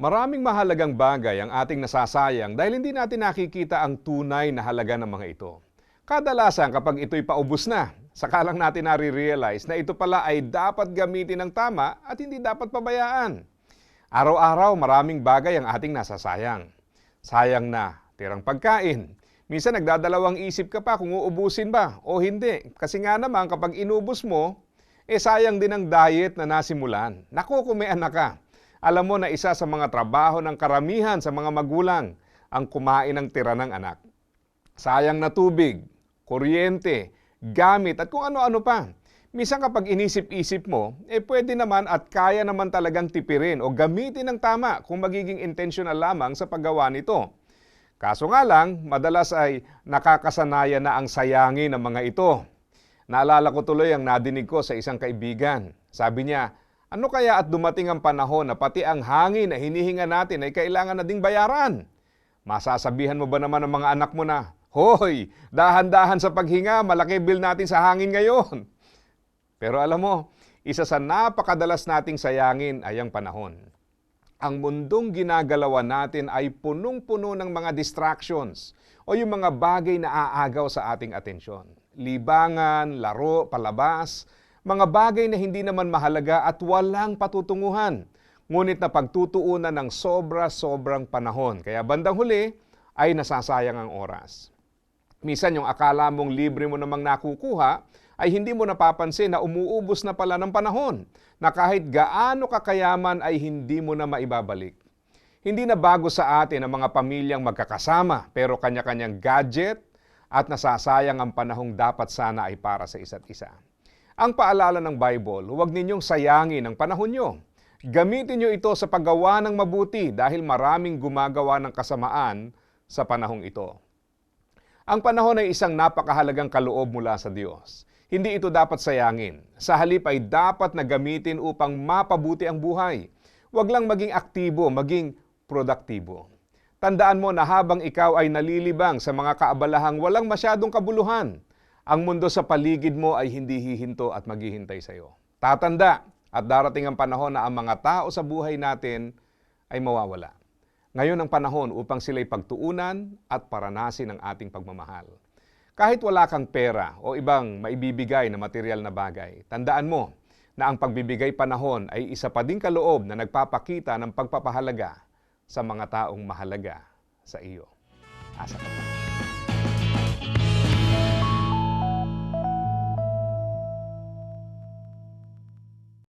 Maraming mahalagang bagay ang ating nasasayang dahil hindi natin nakikita ang tunay na halaga ng mga ito. Kadalasan kapag ito'y paubos na, saka lang natin nare-realize na ito pala ay dapat gamitin ng tama at hindi dapat pabayaan. Araw-araw maraming bagay ang ating nasasayang. Sayang na, tirang pagkain. Minsan nagdadalawang isip ka pa kung uubusin ba o hindi. Kasi nga naman kapag inubos mo, eh sayang din ang diet na nasimulan. Naku, kung may anak ka. Alam mo na isa sa mga trabaho ng karamihan sa mga magulang ang kumain ng tira ng anak. Sayang na tubig, kuryente, gamit at kung ano-ano pa. Minsan kapag inisip-isip mo, eh pwede naman at kaya naman talagang tipirin o gamitin ng tama kung magiging intentional lamang sa paggawa nito. Kaso nga lang, madalas ay nakakasanayan na ang sayangin ng mga ito. Naalala ko tuloy ang nadinig ko sa isang kaibigan. Sabi niya, ano kaya at dumating ang panahon na pati ang hangin na hinihinga natin ay kailangan na ding bayaran? Masasabihan mo ba naman ng mga anak mo na, Hoy, dahan-dahan sa paghinga, malaki bill natin sa hangin ngayon. Pero alam mo, isa sa napakadalas nating sayangin ay ang panahon. Ang mundong ginagalawan natin ay punong-puno ng mga distractions o yung mga bagay na aagaw sa ating atensyon. Libangan, laro, palabas, mga bagay na hindi naman mahalaga at walang patutunguhan. Ngunit na pagtutuunan ng sobra-sobrang panahon. Kaya bandang huli ay nasasayang ang oras. Minsan yung akala mong libre mo namang nakukuha ay hindi mo napapansin na umuubos na pala ng panahon na kahit gaano kakayaman ay hindi mo na maibabalik. Hindi na bago sa atin ang mga pamilyang magkakasama pero kanya-kanyang gadget at nasasayang ang panahong dapat sana ay para sa isa't isa. Ang paalala ng Bible, huwag ninyong sayangin ang panahon nyo. Gamitin nyo ito sa paggawa ng mabuti dahil maraming gumagawa ng kasamaan sa panahong ito. Ang panahon ay isang napakahalagang kaloob mula sa Diyos. Hindi ito dapat sayangin. Sa halip ay dapat na gamitin upang mapabuti ang buhay. Huwag lang maging aktibo, maging produktibo. Tandaan mo na habang ikaw ay nalilibang sa mga kaabalahang walang masyadong kabuluhan, ang mundo sa paligid mo ay hindi hihinto at maghihintay sa iyo. Tatanda at darating ang panahon na ang mga tao sa buhay natin ay mawawala. Ngayon ang panahon upang sila'y pagtuunan at paranasin ang ating pagmamahal. Kahit wala kang pera o ibang maibibigay na material na bagay, tandaan mo na ang pagbibigay panahon ay isa pa ding kaloob na nagpapakita ng pagpapahalaga sa mga taong mahalaga sa iyo. Asa ka pa.